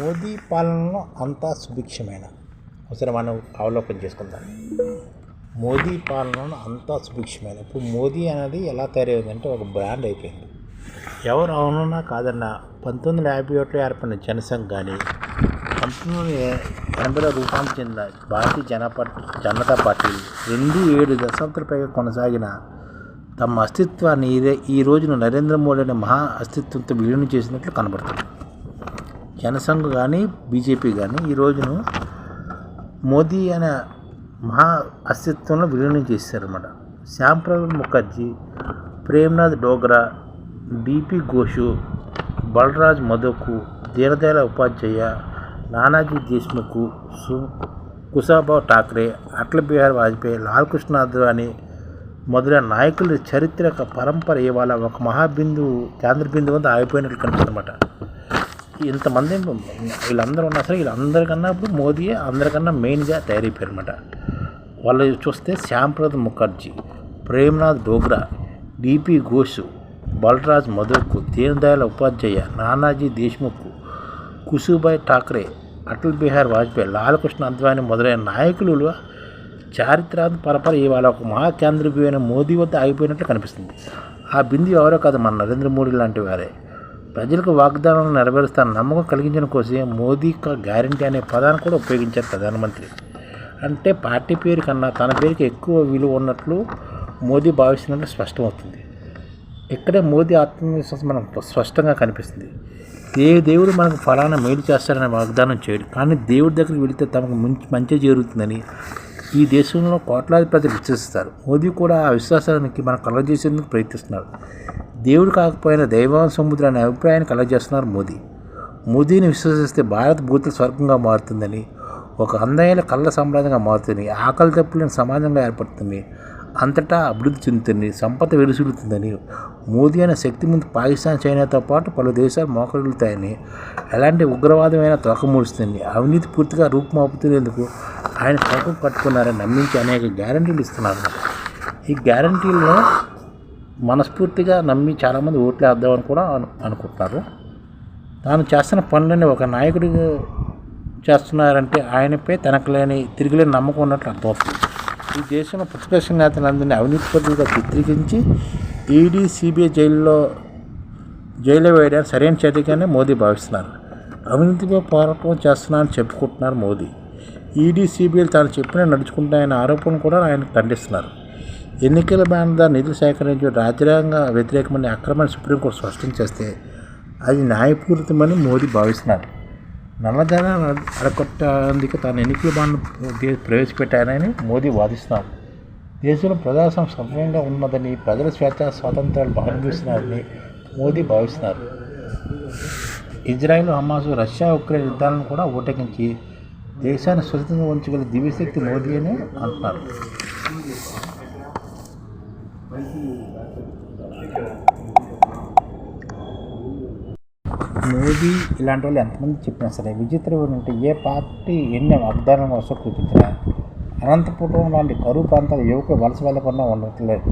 మోదీ పాలనలో అంతా సుభిక్షమైన? ఒకసారి మనం అవలోకం చేసుకుందాం. మోదీ పాలనలో అంతా సుభిక్షమైన? ఇప్పుడు మోదీ అనేది ఎలా తయారైందంటే ఒక బ్రాండ్ అయిపోయింది. ఎవరు అవునన్నా కాదన్నా పంతొమ్మిది వందల యాభై ఒకటిలో ఏర్పడిన జనసంఘ్ కానీ పంతొమ్మిది వందల ఎనభైలో రూపాంతరం చెందిన భారతీయ జనపా జనతా పార్టీ రెండు ఏడు దశాబ్దాల పైగా కొనసాగిన తమ అస్తిత్వాన్ని ఇదే ఈ రోజున నరేంద్ర మోడీ అనే మహా అస్తిత్వంతో విలీనం చేసినట్లు కనబడుతుంది. జనసంఘ్ కానీ బీజేపీ కానీ ఈ రోజును మోదీ అనే మహా అస్తిత్వంలో విలీనం చేశారన్నమాట. శ్యాంప్రసాద్ ముఖర్జీ ప్రేమ్నాథ్ డోగ్రా డిపి ఘోషు బలరాజ్ మధోకు దీనదయాళ ఉపాధ్యాయ నానాజీ దేశ్ముఖ్ సు కుసాబావ్ ఠాక్రే అటల్ బిహారీ వాజ్పేయి లాల్కృష్ణ అద్వానీ మొదలైన నాయకుల చరిత్ర పరంపర ఇవాళ ఒక మహాబిందు కేంద్ర బిందువు వద్ద ఆగిపోయినట్లు కనిపిస్తుందన్నమాట. ఇంతమంది వీళ్ళందరూ ఉన్నా సరే వీళ్ళందరికన్నా ఇప్పుడు మోదీ అందరికన్నా మెయిన్గా తయారైపోయారు అనమాట వాళ్ళు చూస్తే శ్యాంప్రసాద్ ముఖర్జీ ప్రేమ్నాథ్ డోగ్రా డిపి ఘోష్ బలరాజ్ మధుకు దీనదయాళ ఉపాధ్యాయ నానాజీ దేశ్ముఖ్ కుసుభాయ్ ఠాక్రే అటల్ బిహార్ వాజ్పేయి లాలకృష్ణ అద్వానీ మొదలైన నాయకులు చారిత్రాత్మక పరపర ఇవాళ ఒక మహాకేంద్రీయమైన మోదీ వద్ద ఆగిపోయినట్లు కనిపిస్తుంది. ఆ బిందు ఎవరో కాదు మన నరేంద్ర మోడీ లాంటి వారే. ప్రజలకు వాగ్దానాలను నెరవేరుస్తాను నమ్మకం కలిగించిన కోసమే మోదీ గ్యారంటీ అనే పదాన్ని కూడా ఉపయోగించారు ప్రధానమంత్రి. అంటే పార్టీ పేరు కన్నా తన పేరుకి ఎక్కువ విలువ ఉన్నట్లు మోదీ భావిస్తున్నట్లు స్పష్టమవుతుంది. ఇక్కడే మోదీ ఆత్మవిశ్వాసం మనం స్పష్టంగా కనిపిస్తుంది. ఏ దేవుడు మనకు ఫలానా మేలు చేస్తారనే వాగ్దానం చేయడు. కానీ దేవుడి దగ్గరికి వెళితే తమకు మంచి మంచి జరుగుతుందని ఈ దేశంలో కోట్లాది ప్రజలు విశ్వసిస్తారు. మోదీ కూడా ఆ విశ్వాసానికి మనం కలగజేసేందుకు ప్రయత్నిస్తున్నారు. దేవుడు కాకపోయినా దైవం సముద్రం అనే అభిప్రాయాన్ని కలగజేస్తున్నారు మోదీ. మోదీని విశ్వసిస్తే భారత్ భూతుల స్వర్గంగా మారుతుందని ఒక అందమైన కళ్ళ సామ్రాజ్యంగా మారుతుంది ఆకలి తప్పులేని సమాజంగా ఏర్పడుతుంది. అంతటా అభివృద్ధి చెందుతుంది సంపద వెలుసులుతుందని మోదీ అనే శక్తి ముందు పాకిస్తాన్ చైనాతో పాటు పలు దేశాలు మోకరిల్లుతాయని ఎలాంటి ఉగ్రవాదమైన తొలకమూడుస్తుంది అవినీతి పూర్తిగా రూపుమాపుతున్నందుకు ఆయన పక్కకు కట్టుకున్నారని నమ్మించి అనేక గ్యారంటీలు ఇస్తున్నారు. ఈ గ్యారంటీల్లో మనస్ఫూర్తిగా నమ్మి చాలామంది ఓట్లు వేద్దామని కూడా అను అనుకుంటున్నారు తాను చేస్తున్న పనులని ఒక నాయకుడు చేస్తున్నారంటే ఆయనపై తనకు లేని తిరిగిలేని నమ్మకం ఉన్నట్లు అర్థమవుతుంది. ఈ దేశంలో ప్రతిపక్ష నేతలందరినీ అవినీతిపరులుగా చిత్రీకరించి ఈడీ సిబిఐ జైల్లో జైల్లో వేయడానికి సరైన చర్యగానే మోదీ భావిస్తున్నారు. అవినీతిపై పోరాటం చేస్తున్నారని చెప్పుకుంటున్నారు మోదీ. ఈడీ సిబిఐలు తాను చెప్పిన నడుచుకుంటాయన్న ఆరోపణ కూడా ఆయన ఖండిస్తున్నారు. ఎన్నికల బ్యాన్ నిధులు సేకరించే రాజ్యాంగ వ్యతిరేకమని అక్రమాన్ని సుప్రీంకోర్టు స్పష్టం చేస్తే అది న్యాయపూరితమని మోదీ భావిస్తున్నారు. నల్లధనాన్ని అడగొట్టేందుకు తాను ఎన్నికల బాండ్ ప్రవేశపెట్టారని మోదీ వాదిస్తున్నారు. దేశంలో ప్రజాస్వామ్యం సవ్యంగా ఉన్నదని ప్రజల స్వేచ్ఛ స్వాతంత్రాలు అనుభవిస్తున్నారని మోదీ భావిస్తున్నారు. ఇజ్రాయెల్ హమాసు రష్యా ఉక్రెయిన్ యుద్ధాలను కూడా ఊటకించి దేశాన్ని సురక్షితంగా ఉంచగల దివ్యశక్తి మోదీ అని అంటున్నారు. మోదీ ఇలాంటి వాళ్ళు ఎంతమంది చెప్పినా సరే విచిత్రం అంటే ఏ పార్టీ ఎన్ని వాగ్దానాలు వస్తో చూపించినా అనంతపురం లాంటి కరువు ప్రాంతాల యువకులు వలస వెళ్ళకుండా ఉండట్లేదు.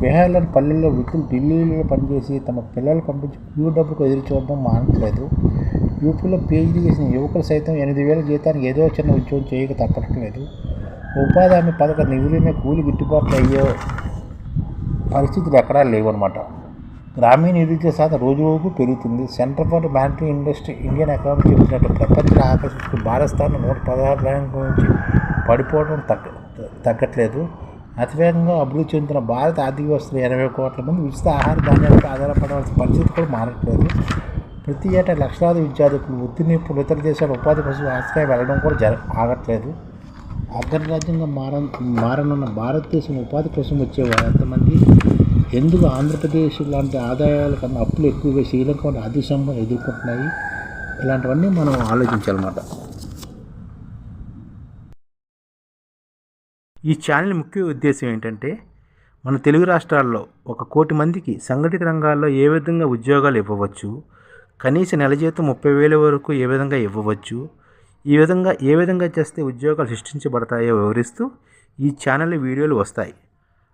బీహార్లోని పల్లెల్లో వృత్తులు ఢిల్లీలో పనిచేసి తమ పిల్లలు పంపించి క్యూ డబ్బుకు ఎదురు చూడడం మానట్లేదు. యూపీలో పీహెచ్డీ చేసిన యువకులు సైతం ఎనిమిది వేల జీతానికి ఏదో చిన్న ఉద్యోగం చేయక తప్పట్లేదు. ఉపాధి హామీ పథకం నిధులనే కూలి గిట్టుబాట్లు అయ్యే పరిస్థితులు ఎక్కడా లేవన్నమాట. గ్రామీణ నిరుద్యోగ శాతం రోజు రోజు పెరుగుతుంది. Centre for monetary industry Indian economy చెబుతున్నట్టు ప్రపంచ ఆకర్షిస్తూ భారత స్థానం నూట పదహారు ర్యాంకు నుంచి పడిపోవడం తగ్గ తగ్గట్లేదు. అతివేగంగా అభివృద్ధి చెందుతున్న భారత ఆర్థిక వ్యవస్థలో ఎనభై కోట్ల మంది ఉచిత ఆహార ధాన్యాలపై ఆధారపడవలసిన పరిస్థితి కూడా మారట్లేదు. ప్రతి ఏటా లక్షలాది విద్యార్థులు ఒత్తిడి నిపుణులు ఇతర దేశాల ఉపాధి కోసం ఆశ్రయం వెళ్ళడం కూడా జర ఆగట్లేదు. అగ్రరాజ్యంగా మార మారనున్న భారతదేశం ఉపాధి కోసం వచ్చే ఎంతమంది? ఎందుకు ఆంధ్రప్రదేశ్ లాంటి ఆదాయాల కన్నా అప్పులు ఎక్కువగా శ్రీలంక వంటి ఆర్థిక ఎదుర్కొంటున్నాయి? ఇలాంటివన్నీ మనం ఆలోచించాలన్నమాట. ఈ ఛానల్ ముఖ్య ఉద్దేశం ఏంటంటే మన తెలుగు రాష్ట్రాల్లో ఒక కోటి మందికి సంఘటిత రంగాల్లో ఏ విధంగా ఉద్యోగాలు ఇవ్వవచ్చు కనీస నెల జీతం ముప్పై వేల వరకు ఏ విధంగా ఇవ్వవచ్చు ఈ విధంగా ఏ విధంగా చేస్తే ఉద్యోగాలు సృష్టించబడతాయో వివరిస్తూ ఈ ఛానల్ వీడియోలు వస్తాయి.